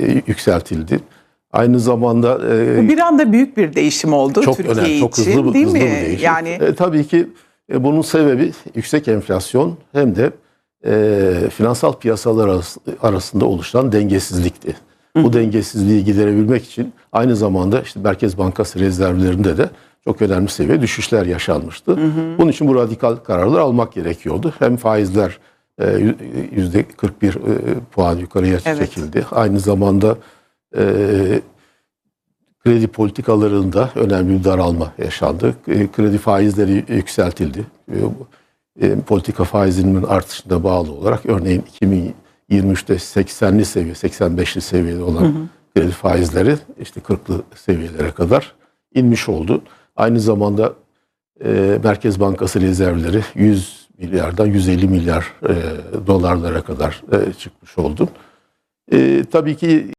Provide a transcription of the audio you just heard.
e, yükseltildi. Aynı zamanda e, Bu bir anda büyük bir değişim oldu çok Türkiye önemli, çok için hızlı, değil hızlı mi? bir değişim. Yani E, tabii ki e, bunun sebebi yüksek enflasyon hem de e, finansal piyasalar arası- arasında oluşan dengesizlikti. Bu dengesizliği giderebilmek için aynı zamanda işte Merkez Bankası rezervlerinde de çok önemli seviye düşüşler yaşanmıştı. Bunun için bu radikal kararlar almak gerekiyordu. Hem faizler yüzde 41 e, puan yukarıya Evet. çekildi. Aynı zamanda e, kredi politikalarında önemli bir daralma yaşandı. E, Kredi faizleri yükseltildi. Politika faizinin artışına bağlı olarak örneğin 2023'te 80'li seviye, 85'li seviyede olan kredi faizleri işte 40'lı seviyelere kadar inmiş oldu. Aynı zamanda e, Merkez Bankası rezervleri 100 milyardan 150 milyar e, dolarlara kadar e, çıkmış oldu. E, tabii ki